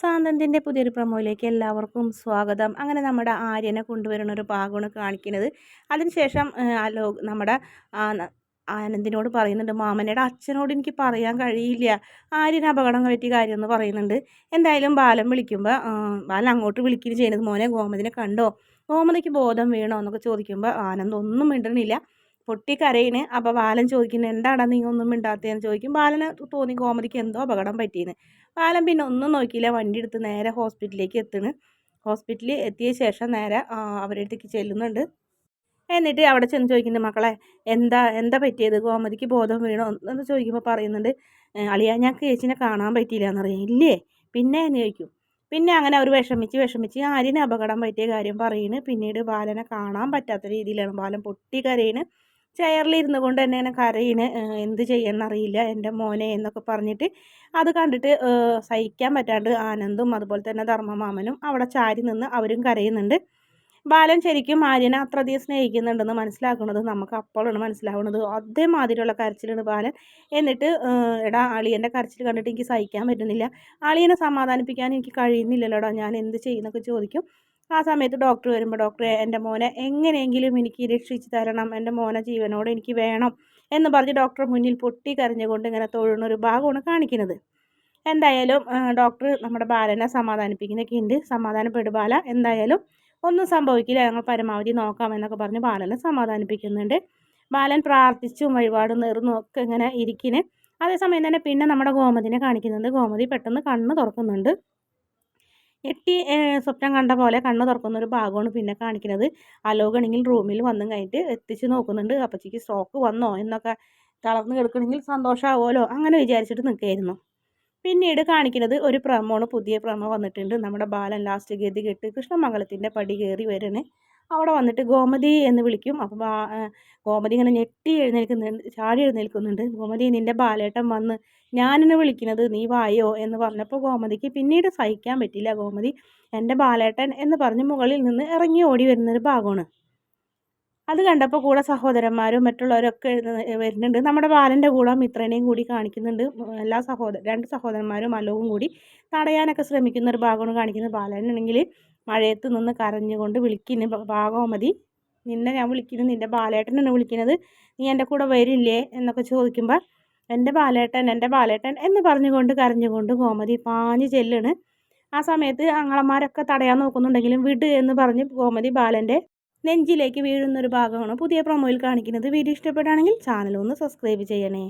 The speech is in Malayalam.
സാന്തന്തിന്റെ പുതിയൊരു പ്രമോയിലേക്ക് എല്ലാവർക്കും സ്വാഗതം. അങ്ങനെ നമ്മുടെ ആര്യനെ കൊണ്ടുവരുന്ന ഒരു ഭാഗമാണ് കാണിക്കുന്നത്. അതിനുശേഷം അലോ നമ്മുടെ ആനന്ദിനോട് പറയുന്നുണ്ട് മാമനയുടെ അച്ഛനോട് എനിക്ക് പറയാൻ കഴിയില്ല. ആര്യന് അപകടം പറ്റിയ കാര്യം എന്ന് പറയുന്നുണ്ട്. എന്തായാലും ബാലൻ വിളിക്കുമ്പോൾ ബാലൻ അങ്ങോട്ട് വിളിക്കുകയും ചെയ്യുന്നത് മോനെ ഗോമതിനെ കണ്ടോ? ഗോമതിക്ക് ബോധം വീണോ? എന്നൊക്കെ ചോദിക്കുമ്പോൾ ആനന്ദ് ഒന്നും മിണ്ടണില്ല. പൊട്ടിക്കരയിന് അപ്പോൾ ബാലൻ ചോദിക്കുന്നത് എന്താടാ നീ ഒന്നും മിണ്ടാത്തതെന്ന്? ചോദിക്കും. ബാലന് തോന്നി കോമതിക്ക് എന്തോ അപകടം പറ്റിയെന്ന്. ബാലൻ പിന്നെ ഒന്നും നോക്കിയില്ല വണ്ടി എടുത്ത് നേരെ ഹോസ്പിറ്റലിലേക്ക് എത്തുന്നു. ഹോസ്പിറ്റലിൽ എത്തിയ ശേഷം നേരെ അവരുടെ അടുത്തേക്ക് ചെല്ലുന്നുണ്ട്. എന്നിട്ട് അവിടെ ചെന്ന് ചോദിക്കുന്നുണ്ട് മക്കളെ എന്താ എന്താ പറ്റിയത്? ഗോമതിക്ക് ബോധം വീണോ? എന്ന് ചോദിക്കുമ്പോൾ പറയുന്നുണ്ട് അളിയ ഞാൻ ചേച്ചിനെ കാണാൻ പറ്റിയില്ല എന്ന് പറയും. ഇല്ലേ? പിന്നെ? എന്ന് ചോദിക്കും. പിന്നെ അങ്ങനെ അവർ വിഷമിച്ച് വിഷമിച്ച് ആര്യന് അപകടം പറ്റിയ കാര്യം പറയുന്നു പിന്നീട് ബാലനെ കാണാൻ പറ്റാത്ത രീതിയിലാണ് ബാലൻ പൊട്ടി കരയിന് ചെയറിലിരുന്ന് കൊണ്ട് തന്നെ എന്നെ കരയിന് എന്ത് ചെയ്യണമെന്നറിയില്ല എന്റെ മോനെ എന്നൊക്കെ പറഞ്ഞിട്ട് അത് കണ്ടിട്ട് സഹിക്കാൻ പറ്റാണ്ട് ആനന്ദും അതുപോലെ തന്നെ ധർമ്മമാമനും അവിടെ ചാരി നിന്ന് അവരും കരയുന്നുണ്ട്. ബാലൻ ശരിക്കും ആര്യനെ അത്രയധികം സ്നേഹിക്കുന്നുണ്ടെന്ന് മനസ്സിലാക്കുന്നത് നമുക്ക് അപ്പോഴാണ് മനസ്സിലാവുന്നത്. അതേമാതിരിയുള്ള കരച്ചിലാണ് ബാലൻ. എന്നിട്ട് എടാ അളിയന്റെ കരച്ചിൽ കണ്ടിട്ട് എനിക്ക് സഹിക്കാൻ പറ്റുന്നില്ല. അളിയനെ സമാധാനിപ്പിക്കാൻ എനിക്ക് കഴിയുന്നില്ലല്ലോടാ ഞാൻ എന്ത് ചെയ്യുന്നൊക്കെ ചോദിക്കും. ആ സമയത്ത് ഡോക്ടർ വരുമ്പോൾ ഡോക്ടർ എന്റെ മോനെ എങ്ങനെയെങ്കിലും എനിക്ക് രക്ഷിച്ച് തരണം എന്റെ മോനെ ജീവനോട് എനിക്ക് വേണം എന്ന് പറഞ്ഞ് ഡോക്ടർ മുന്നിൽ പൊട്ടി കരഞ്ഞുകൊണ്ട് ഇങ്ങനെ തൊഴുന്ന ഒരു ഭാഗമാണ് കാണിക്കുന്നത്. എന്തായാലും ഡോക്ടർ നമ്മുടെ ബാലനെ സമാധാനിപ്പിക്കുന്നൊക്കെ ഉണ്ട്. സമാധാനപ്പെടു ബാല. എന്തായാലും ഒന്നും സംഭവിക്കില്ല. ഞങ്ങൾ പരമാവധി നോക്കാം എന്നൊക്കെ പറഞ്ഞ് ബാലനെ സമാധാനിപ്പിക്കുന്നുണ്ട്. ബാലൻ പ്രാർത്ഥിച്ചും വഴിപാട് നേർന്നും ഒക്കെ ഇങ്ങനെ ഇരിക്കിന് അതേസമയം തന്നെ പിന്നെ നമ്മുടെ ഗോമതിനെ കാണിക്കുന്നുണ്ട് ഗോമതി പെട്ടെന്ന് കണ്ണ് തുറക്കുന്നുണ്ട്. ഞെട്ടി സ്വപ്നം കണ്ട പോലെ കണ്ണ് തുറക്കുന്ന ഒരു ഭാഗമാണ് പിന്നെ കാണിക്കുന്നത്. അലോകണെങ്കിൽ റൂമിൽ വന്നും കഴിഞ്ഞിട്ട് എത്തിച്ച് നോക്കുന്നുണ്ട്. അപ്പച്ചിക്ക് സ്ട്രോക്ക് വന്നോ എന്നൊക്കെ തളർന്ന് കിടക്കണമെങ്കിൽ സന്തോഷമാവുമല്ലോ അങ്ങനെ വിചാരിച്ചിട്ട് നിൽക്കുകയായിരുന്നു. പിന്നീട് കാണിക്കുന്നത് ഒരു പ്രമോണ് പുതിയ പ്രമോ വന്നിട്ടുണ്ട്. നമ്മുടെ ബാലൻ ലാസ്റ്റ് ഗതി കെട്ട് കൃഷ്ണമംഗലത്തിന്റെ പടി കയറി വരുന്നത് അവിടെ വന്നിട്ട് ഗോമതി എന്ന് വിളിക്കും. അപ്പം ഗോമതി ഇങ്ങനെ ഞെട്ടി എഴുന്നേൽക്കുന്നുണ്ട് ചാടി എഴുന്നേൽക്കുന്നുണ്ട്. ഗോമതി നിന്റെ ബാലേട്ടൻ വന്ന് ഞാനെന്നെ വിളിക്കുന്നത് നീ വായോ എന്ന് പറഞ്ഞപ്പോൾ ഗോമതിക്ക് പിന്നീട് സഹിക്കാൻ പറ്റില്ല. ഗോമതി എന്റെ ബാലേട്ടൻ എന്ന് പറഞ്ഞ് മുകളിൽ നിന്ന് ഇറങ്ങി ഓടി വരുന്നൊരു ഭാഗമാണ്. അത് കണ്ടപ്പോൾ കൂടെ സഹോദരന്മാരും മറ്റുള്ളവരൊക്കെ വരുന്നുണ്ട്. നമ്മുടെ ബാലന്റെ കൂടെ മിത്രനെയും കൂടി കാണിക്കുന്നുണ്ട്. എല്ലാ സഹോദര രണ്ട് സഹോദരന്മാരും അലവും കൂടി തടയാനൊക്കെ ശ്രമിക്കുന്ന ഒരു ഭാഗമാണ് കാണിക്കുന്നത്. ബാലനാണെങ്കിൽ മഴയത്ത് നിന്ന് കരഞ്ഞുകൊണ്ട് വിളിക്കുന്ന ഭാഗവതി നിന്നെ ഞാൻ വിളിക്കുന്നു നിന്റെ ബാലേട്ടനാണ് വിളിക്കുന്നത്. നീ എന്റെ കൂടെ വരില്ലേ എന്നൊക്കെ ചോദിക്കുമ്പോൾ എന്റെ ബാലേട്ടൻ എന്റെ ബാലേട്ടൻ എന്ന് പറഞ്ഞുകൊണ്ട് കരഞ്ഞുകൊണ്ട് ഗോമതി പാഞ്ഞ് ചെല്ലാണ്. ആ സമയത്ത് അങ്ങളമാരൊക്കെ തടയാൻ നോക്കുന്നുണ്ടെങ്കിലും വിട് എന്ന് പറഞ്ഞ് ഗോമതി ബാലന്റെ നെഞ്ചിലേക്ക് വീഴുന്നൊരു ഭാഗമാണ് പുതിയ പ്രൊമോയിൽ കാണിക്കുന്നത്. വീഡിയോ ഇഷ്ടപ്പെടുകയാണെങ്കിൽ ചാനൽ ഒന്ന് സബ്സ്ക്രൈബ് ചെയ്യണേ.